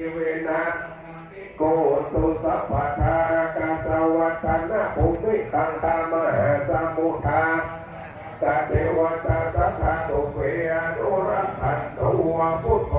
เวนะโกตุสัพพทากาสวัตนะภูมิตังตามหาสมุทาตาเทวตาสัทธาตุเวอนุรักขันตัวพุทโธ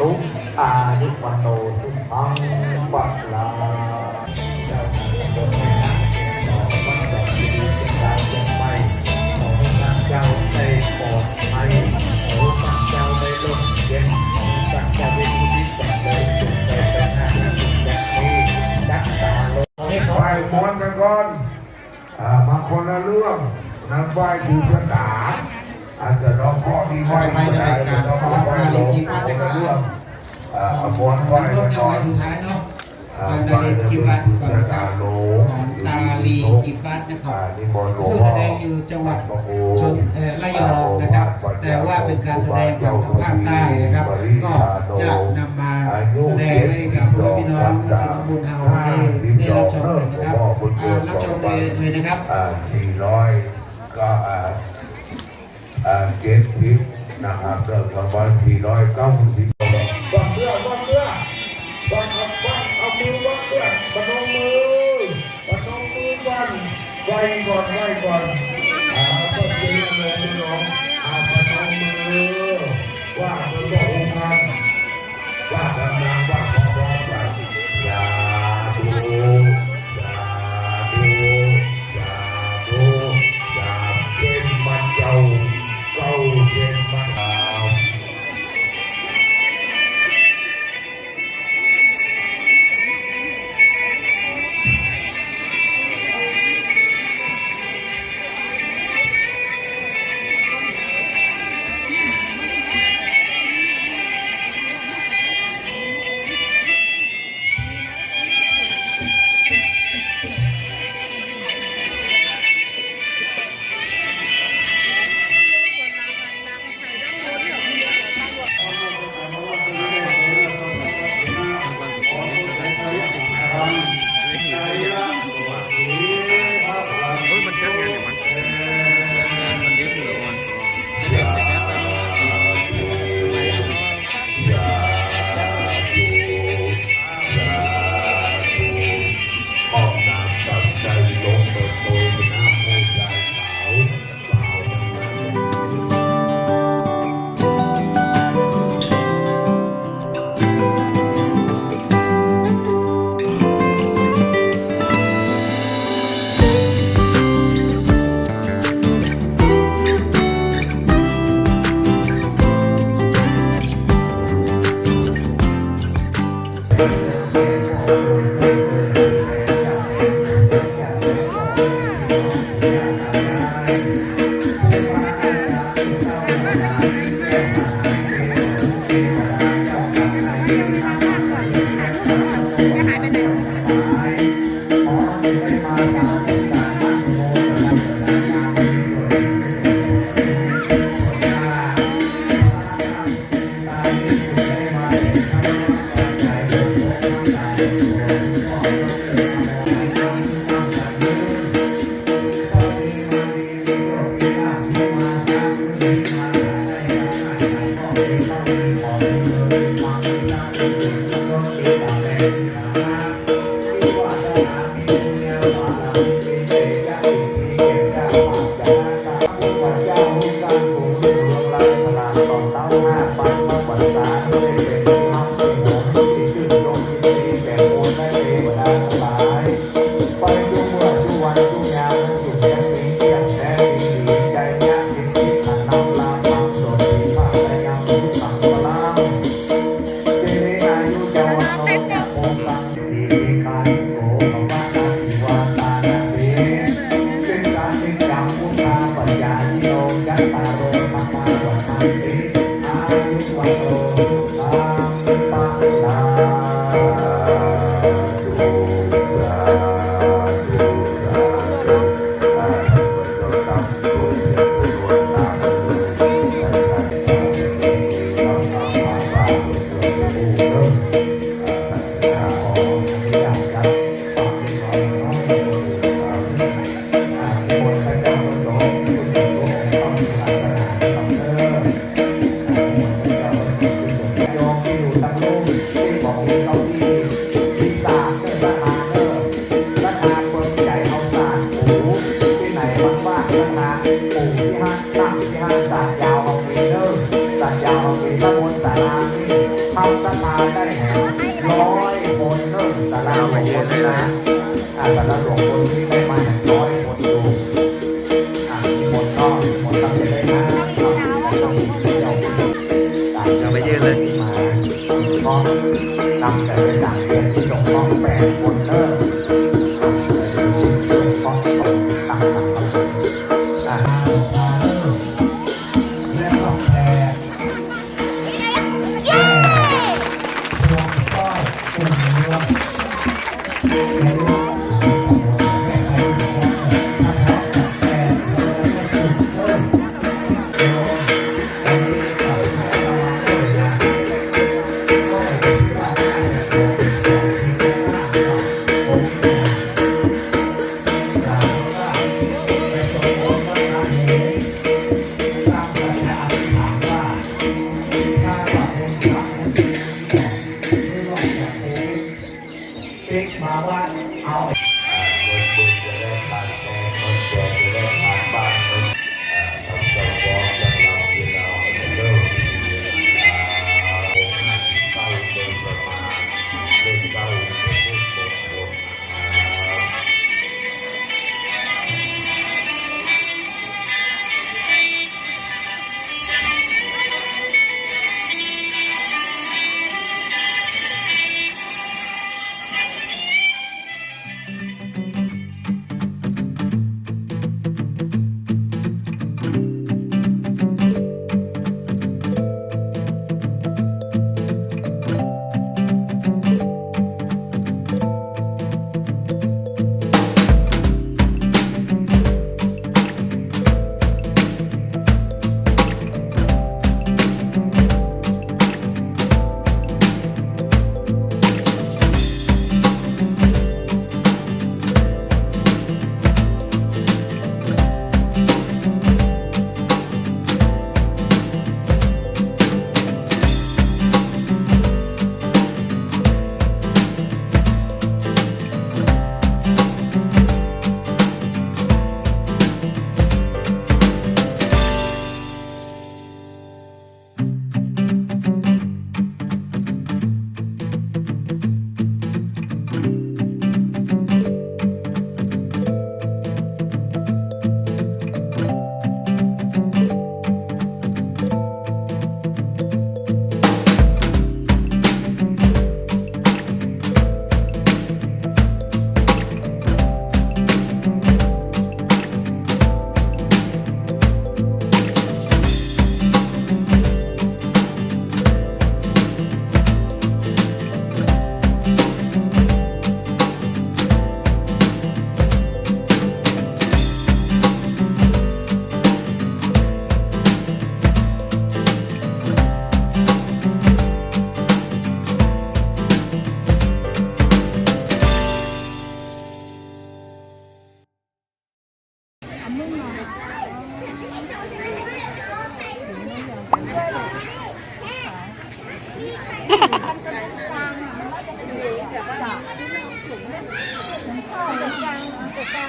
ตุอายุวันโนสุขังวัลาเจ้าขอวัดดอกดีเป็นการเชียงใหม่ขอให้ท่านเจ้าได้ปลอดภัยขอให้าเจ้าได้ร่มเย็นขอให้านเจ้าได้ผู้ที่จะได้จงได้เป็นหน้าที่แบบนี้ยัตตาโลไหว้ม้วนกันก่อนอ่ามาคนละเรื่องนั่งไหวดูพระตาอาจจะน้องพ่อมีไหว้ไม่ได้แต่น้องพ่อไหว้หลวงคนละเรื่องอ่าเอาม้วนไหว้ร่วมนจัก่งหอวันดสุดท้ายเนาะอ่าวันไหนาลีจะกิเป็นบัตดูก่อนพระครัตาบหลวงของตาลีกิบัตนะครับอ่านี่มนต์หลวงผู้พ่แสดงอยู่จังหวัดชนเอ่อระยองนะครับ แต่ว่าเป็นการแสดงของทางภาคใต้นะครับ ก็จะนำมาแสดงให้กับพ่อพี่น้องสิงห์บุญเฮาได้ได้รับชมนะครับรับชมเลยนะครับอ่าสี่ร้อยก็อ่าอ่า เจ็ดสิบนะครับเริ่มประมาณสี่ร้อยเก้าสิบวัดเรือวัดเรือวัดเอาวัดเอามือวัดเรือพนมมือพนมมือกันไหวก่อนไหวก่อนอาก็คือเลยพี่น้องอ่าพนมมือว่ามือบอกองค์พันว่ากำลังว่าพร้อมๆกันอย่า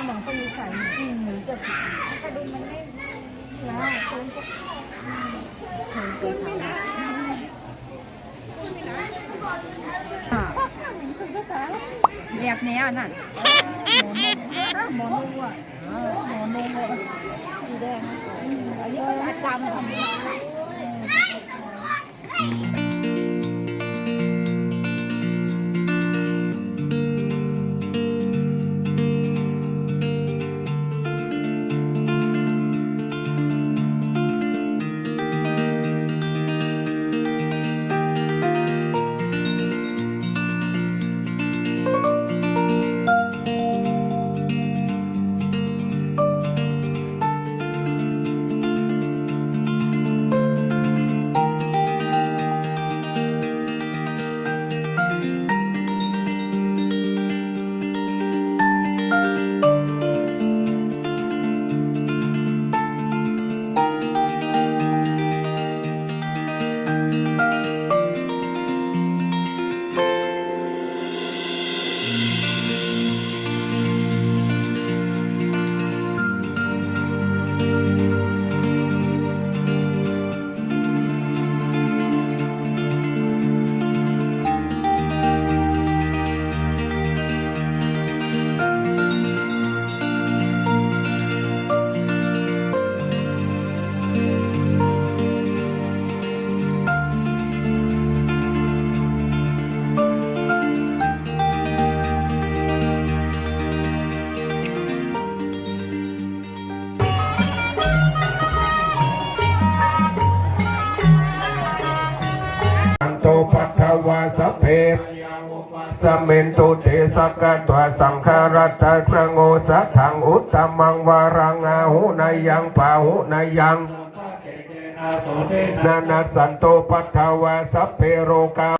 หมองคนอีสานจริงมือจะกระดุมมันไม่แล้วคนก็คนตัวขาวแบบนี้อะนั่นหมอนูอะหมอนูอะสีแดงอันนี้ก็จำทำ สักกะตัวสังขารัตตะพระโงสัทธังอุตตมังวารังอาหุนายังปาหุนายังนานาสันโตปัทถาวาสัพเพโรกา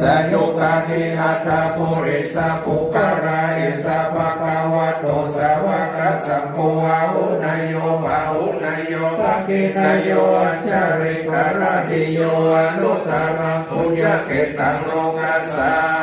สยุคานิอัตตาปุริสปุการาอิสะภะคะวะโตสาวกสังโฆอาหุนโยปาหุนายโยนายโยอัญชริกะระดิโยอนุตตรังปุญญเกตังโลกัสสา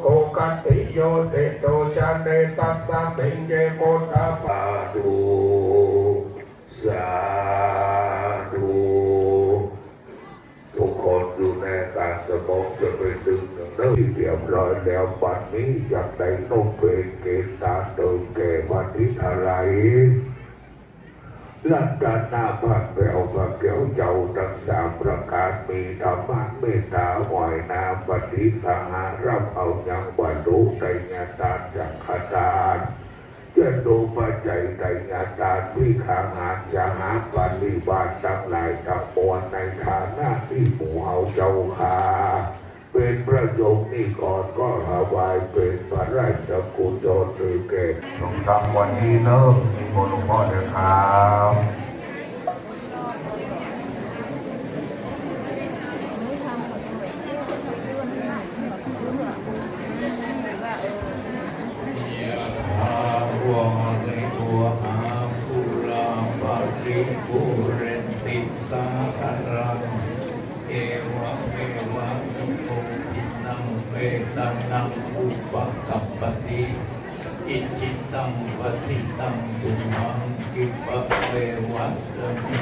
โกกัติโยเสโตชาเนตัสสะเพ็งเยโกตาปาดูสาธุทุกคนอยู่ในกาสมองจะไปดึงหนึ่งเรื่องที่เรียบร้อยแล้ววันนี้อยากได้ต้องเป็นเกณฑ์ตาเติมแก่วันที่อะไร ลัดดานหน้าบ้านแปลวพระเกี่ยวเจ้าทั้งสามประการมีธรรมะเมตตาหอยนาปฏิทาหารับเอายังบรรลุในญาตาจักขตาเจ้าดูปัจจัยในงานกาที่ขางานจะหาปฏิบัติทั้งหลายทั้งมวลในฐานะที่หมู่เอาเจ้าคา เป็นพระสงฆ์นี่ก่อนก็หาวายเป็นพระราชกุศลหรือแก่สงทำวันนี้เนอะมีมนต์หลวงพ่อเด้อครับ ตังนังอุปกัปปติอิจิตังปฏิตังตุมังกิปะเววัตมิจตุ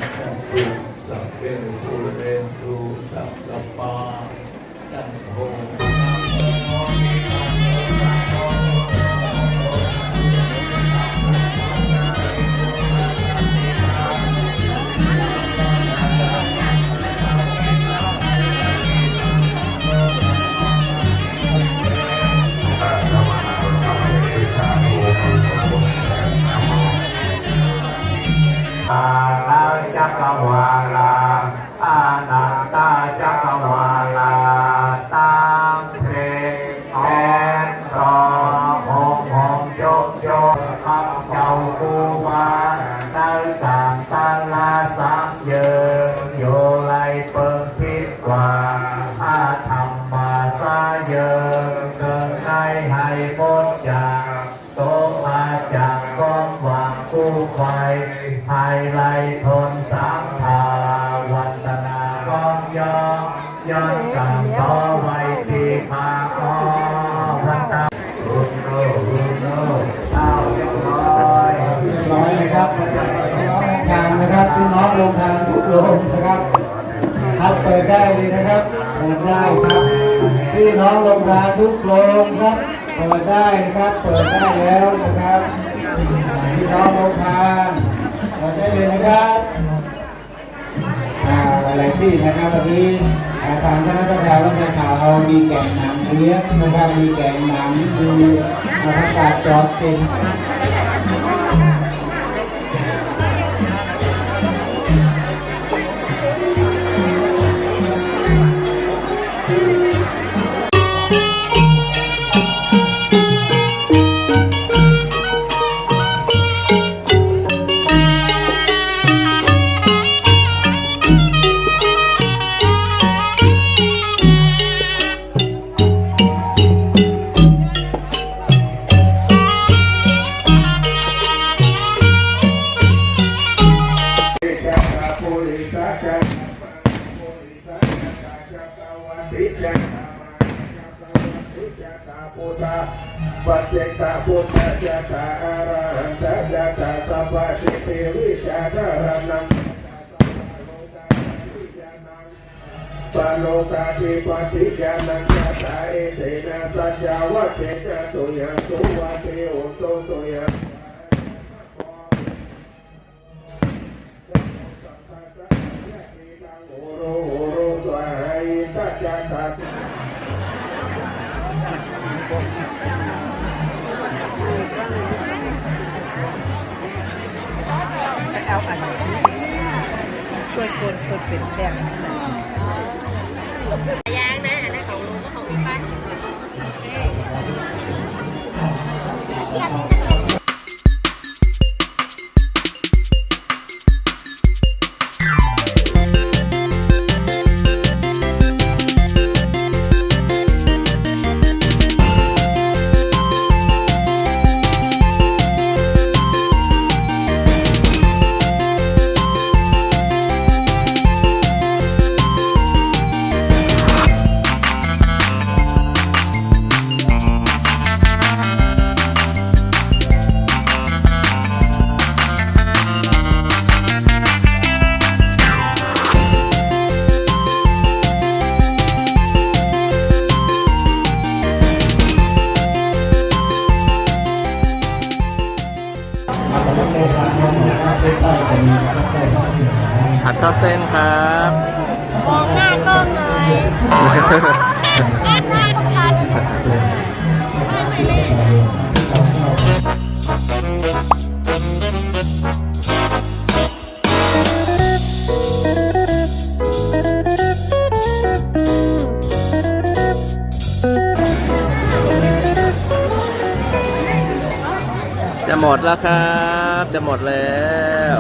ไลทนสามทาวันตนากองยองย้อนกำต่อไว้ที่มาออวันตารุนโรรุนโรเอาเรียบร้อยร้อยนะครับทางนะครับพี่น้องลงทางทุกโรงนะครับครับเปิดได้เลยนะครับเปิดได้ครับพี่น้องลงทางทุกโรงครับเปิดได้นะครับเปิดได้แล้วนะครับพี่น้องลงทาง ได้เลยนะครับอ่าหลายที่นะครับวันนี้ทางคณะแสดงวัฒนข่าวมีแกงหนังเลี้ยงนะครับมีแกงหนังมีประกาศจอดเป็น ปโลกาธิปติญาณังยะตาเอเตนะสัจจาวะเตนะตุยังตุวะเทโอโตตุยังโอโรโอโรสวายตัจจาตัสช่วยคนคนเป็นแดง ยางนะอันนั้นของลุงก็ของพี่ป้า มดแล้วครับ จะหมดแล้ว